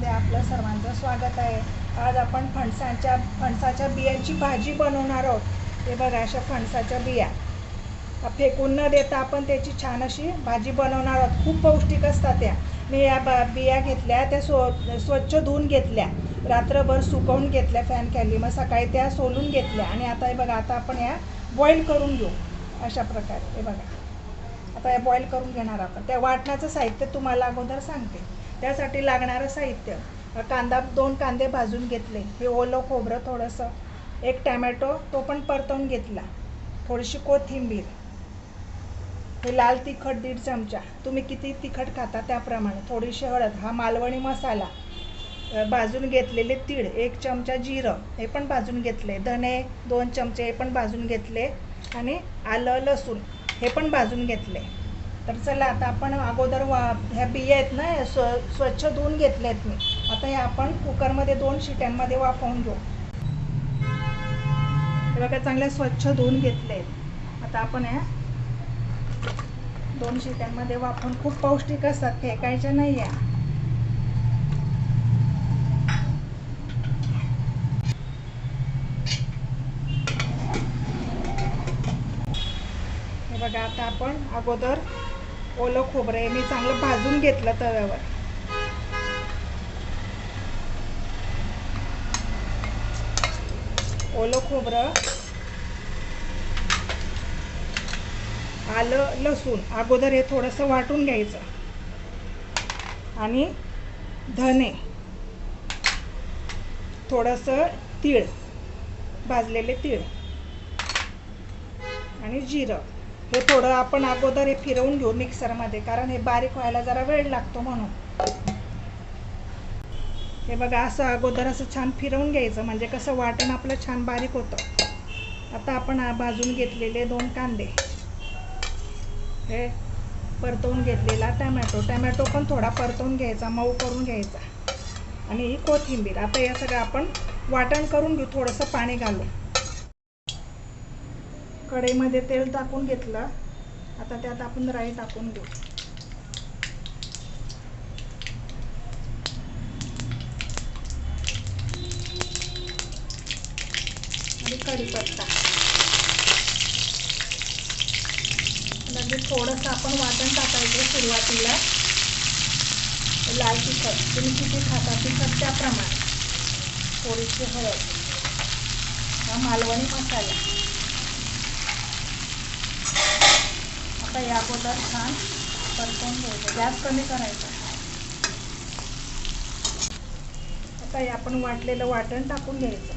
चॅनलमध्ये आपलं सर्वांचं स्वागत आहे. आज आपण फणसाच्या फणसाच्या बियांची भाजी बनवणार आहोत. हे बघा अशा फणसाच्या बिया. फेकून न देता आपण त्याची छान अशी भाजी बनवणार आहोत. खूप पौष्टिक असतात त्या. मी या बा बिया घेतल्या त्या स्व स्वच्छ धुवून घेतल्या. रात्रभर सुकवून घेतल्या फॅन खाली मग सकाळी त्या सोलून घेतल्या. आणि आता हे बघा आता आपण या बॉईल करून घेऊ. अशा प्रकारे. हे बघा. आता या बॉईल करून घेणार आपण. त्या वाटण्याचं साहित्य तुम्हाला अगोदर सांगते. त्यासाठी लागणारं साहित्य. कांदा दोन कांदे भाजून घेतले. हे ओलं खोबरं थोडंसं. एक टॅमॅटो तो पण परतवून घेतला. थोडीशी कोथिंबीर. हे लाल तिखट दीड चमचा. तुम्ही किती तिखट खाता त्याप्रमाणे. थोडीशी हळद. हा मालवणी मसाला. भाजून घेतलेले तीळ. एक चमचा जिरं. हे पण भाजून घेतले. धने दोन चमचे हे पण भाजून घेतले. आणि आलं लसूण. हे पण भाजून घेतले. तर चला आता आपण अगोदर वा ह्या बिया आहेत ना स्व स्वच्छ धुवून घेतल्या आहेत मी. आता या आपण कुकरमध्ये दोन शिट्यांमध्ये वाफवून घेऊ. हे बघा चांगल्या स्वच्छ धुवून घेतले आहेत आता आपण ह्या दोन शिट्यांमध्ये वाफवून खूप पौष्टिक असतात फेकायच्या नाही या हे बघा आता आपण अगोदर ओलं खोबरं हे मी चांगलं भाजून घेतलं तव्यावर. ओलं खोबरं आलं लसूण. अगोदर हे थोडंसं वाटून घ्यायचं. आणि धने. थोडंसं तीळ. भाजलेले तीळ. आणि जिरं. हे थोडं आपण अगोदर हे फिरवून घेऊ मिक्सरमध्ये कारण हे बारीक व्हायला जरा वेळ लागतो म्हणून. हे बघा असं अगोदर असं छान फिरवून घ्यायचं म्हणजे कसं वाटण आपलं छान बारीक होतं. आता आपण भाजून घेतलेले दोन कांदे. हे परतवून घेतलेला टमॅटो. टमॅटो पण थोडा परतवून घ्यायचा मऊ करून घ्यायचा. आणि ही कोथिंबीर. आता या सगळं आपण वाटण करून घेऊ थोडंसं पाणी घालून. कढईमध्ये तेल टाकून घेतलं. आता त्यात आपण राई टाकून घेऊ. आणि कढीपत्ता. लगेच थोडंसं आपण वाटण टाकायचं सुरुवातीला. लाल तिखट. तुम्ही किती खाता तिखट त्याप्रमाणे. थोडीशी हळद. हा मालवणी मसाला. आता या अगोदर छान परतवून घ्यायचं. गॅस कमी करायचा. आता आपण वाटलेलं वाटण टाकून घ्यायचं.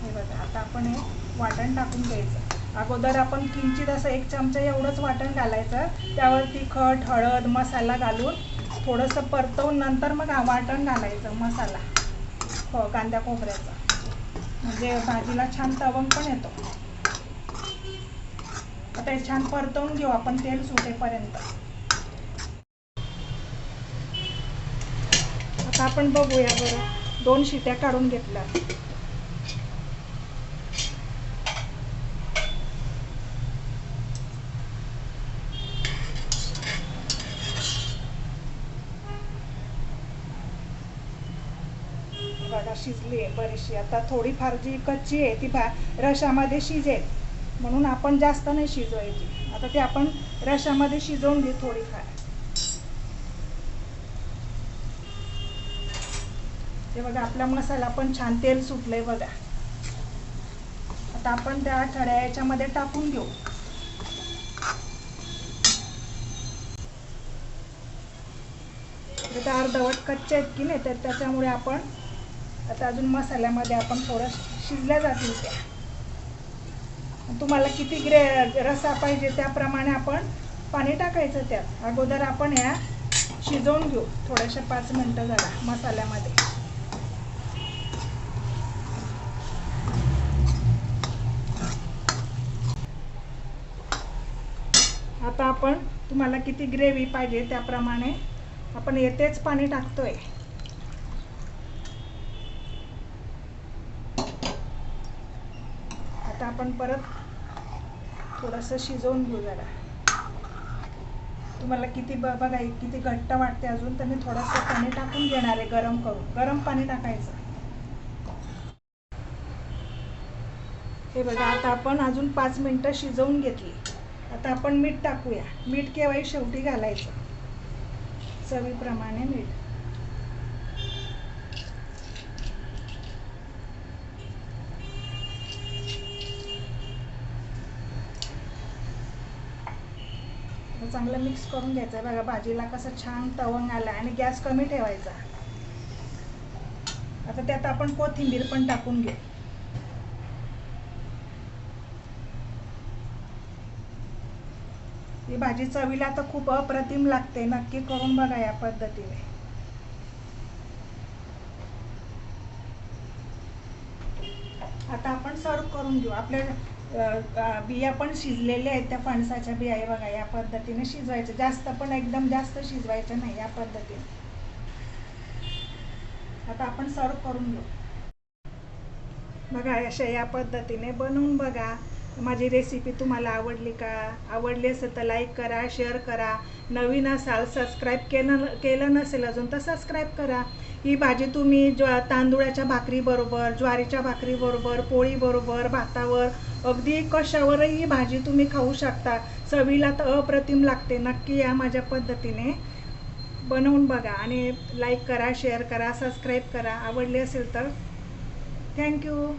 हे बघा आता आपण हे वाटण टाकून घ्यायचं. अगोदर आपण किंचित असं एक चमचा एवढंच वाटण घालायचं. त्यावर तिखट हळद मसाला घालून थोडंसं परतवून नंतर मग हा वाटण घालायचं मसाला. हो कांद्या खोबऱ्याचा. म्हणजे भाजीला छान तवंग पण येतो. आता छान परतवून घेऊ आपण तेल सुटेपर्यंत. आता आपण बघूया बरं दोन शिट्या काढून घेतल्या बघा शिजली आहे बरीचशी. आता थोडीफार जी कच्ची आहे ती भा रशामध्ये शिजेल. म्हणून आपण जास्त नाही शिजवायची. आता ते आपण रशामध्ये शिजवून घेऊ थोडीफार. ते बघा आपला मसाला पण छान तेल सुटलंय बघा. आता आपण त्या थड्या याच्यामध्ये टाकून घेऊ. अर्धवट कच्चे आहेत की नाही तर त्याच्यामुळे आपण आता अजून मसाल्यामध्ये आपण थोडं शिजल्या जातील त्या. तुम्हाला किती ग्रे रसा पाहिजे त्याप्रमाणे आपण पाणी टाकायचं त्यात. अगोदर आपण ह्या शिजवून घेऊ. थोड्याशा पाच मिनटं जरा मसाल्यामध्ये. आता आपण तुम्हाला किती ग्रेव्ही पाहिजे त्याप्रमाणे आपण येतेच पाणी टाकतोय. आता आपण परत थोडंसं शिजवून घेऊ जरा. तुम्हाला किती ब बघा किती घट्ट वाटते अजून तर मी थोडंसं पाणी टाकून घेणार आहे गरम करून. गरम पाणी टाकायचं. हे बघा आता आपण अजून पाच मिनटं शिजवून घेतली. आता आपण मीठ टाकूया. मीठ केव्हाही शेवटी घालायचं. चवीप्रमाणे मीठ आता चांगलं मिक्स करून घ्यायचं आहे. बघा भाजीला कसं छान तवंग आला आणि गॅस कमी ठेवायचा. आता त्यात आपण कोथिंबीर पण टाकून घेऊ. ही भाजी चवीला तर खूप अप्रतिम लागते. नक्की करून बघा या पद्धतीने. आता आपण सर्व करून घेऊ. आपल्या बिया पण शिजलेल्या आहेत त्या फणसाच्या बिया आहे बघा या पद्धतीने शिजवायचं जास्त पण एकदम जास्त शिजवायचं नाही या पद्धतीने. आता आपण सर्व करून घेऊ. बघा अशा या पद्धतीने बनवून बघा. माझी रेसिपी तुम्हाला आवडली का? आवडली असेल तर लाईक करा शेअर करा. नवीन असाल सबस्क्राईब केलं केलं नसेल अजून तर सबस्क्राईब करा. ही भाजी तुम्ही ज्वा तांदुळाच्या भाकरीबरोबर ज्वारीच्या भाकरीबरोबर पोळीबरोबर भातावर अगदी कशावरही ही भाजी तुम्ही खाऊ शकता. चवीला तर अप्रतिम लागते. नक्की या माझ्या पद्धतीने बनवून बघा आणि लाईक करा शेअर करा सबस्क्राईब करा. आवडली असेल तर थँक्यू